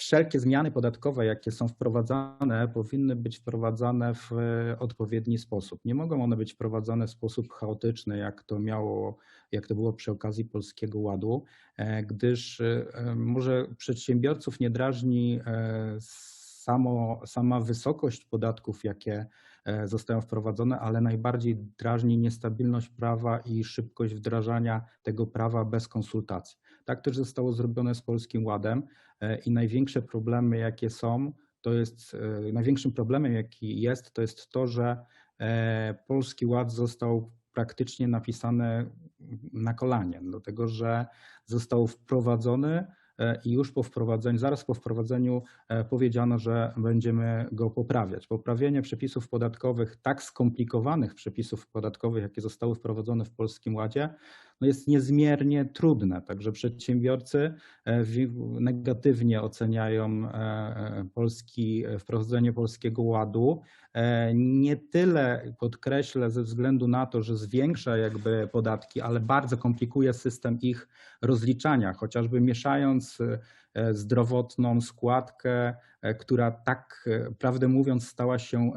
wszelkie zmiany podatkowe, jakie są wprowadzane, powinny być wprowadzane w odpowiedni sposób. Nie mogą one być wprowadzane w sposób chaotyczny, jak to miało, jak to było przy okazji Polskiego Ładu, gdyż może przedsiębiorców nie drażni samo, sama wysokość podatków, jakie e, zostają wprowadzone, ale najbardziej drażni niestabilność prawa i szybkość wdrażania tego prawa bez konsultacji. Tak też zostało zrobione z Polskim Ładem e, i największe problemy, jakie są, to jest e, największym problemem, jaki jest, to jest to, że Polski Ład został praktycznie napisany na kolanie, dlatego że został wprowadzony E, i już po wprowadzeniu, zaraz po wprowadzeniu e, powiedziano, że będziemy go poprawiać. Poprawienie przepisów podatkowych, tak skomplikowanych przepisów podatkowych, jakie zostały wprowadzone w Polskim Ładzie, no jest niezmiernie trudne. Także przedsiębiorcy e, negatywnie oceniają polski, wprowadzenie Polskiego Ładu. Nie tyle podkreślę ze względu na to, że zwiększa jakby podatki, ale bardzo komplikuje system ich rozliczania, chociażby mieszając E, zdrowotną składkę, e, która tak, e, prawdę mówiąc, stała się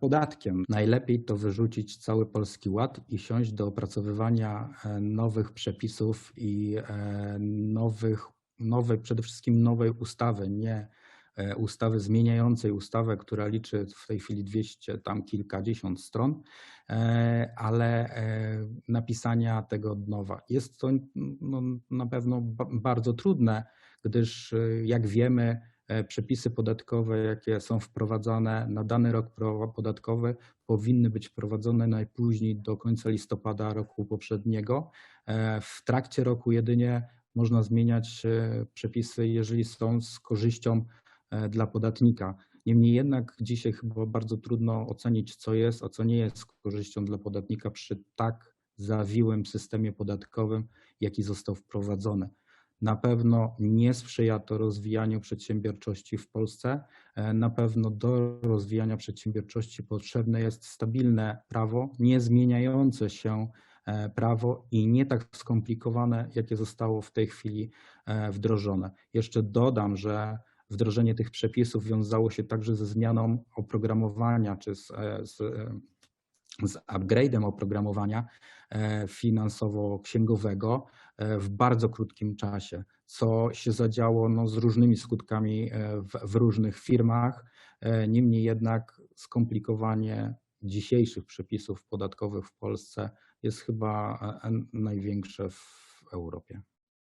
podatkiem. Najlepiej to wyrzucić cały Polski Ład i siąść do opracowywania nowych przepisów i nowych, nowej, przede wszystkim nowej ustawy, nie ustawy zmieniającej ustawę, która liczy w tej chwili 200, tam kilkadziesiąt stron, ale napisania tego od nowa. Jest to no, na pewno bardzo trudne, gdyż jak wiemy, przepisy podatkowe, jakie są wprowadzane na dany rok podatkowy, powinny być wprowadzone najpóźniej do końca listopada roku poprzedniego. W trakcie roku jedynie można zmieniać przepisy, jeżeli są z korzyścią E, dla podatnika. Niemniej jednak dzisiaj chyba bardzo trudno ocenić, co jest, a co nie jest korzyścią dla podatnika przy tak zawiłym systemie podatkowym, jaki został wprowadzony. Na pewno nie sprzyja to rozwijaniu przedsiębiorczości w Polsce. E, na pewno do rozwijania przedsiębiorczości potrzebne jest stabilne prawo, niezmieniające się e, prawo i nie tak skomplikowane, jakie zostało w tej chwili wdrożone. Jeszcze dodam, że wdrożenie tych przepisów wiązało się także ze zmianą oprogramowania czy z, e, z, e, z upgrade'em oprogramowania e, finansowo-księgowego w bardzo krótkim czasie, co się zadziało no, z różnymi skutkami w, w różnych firmach. Niemniej jednak skomplikowanie dzisiejszych przepisów podatkowych w Polsce jest chyba największe w Europie.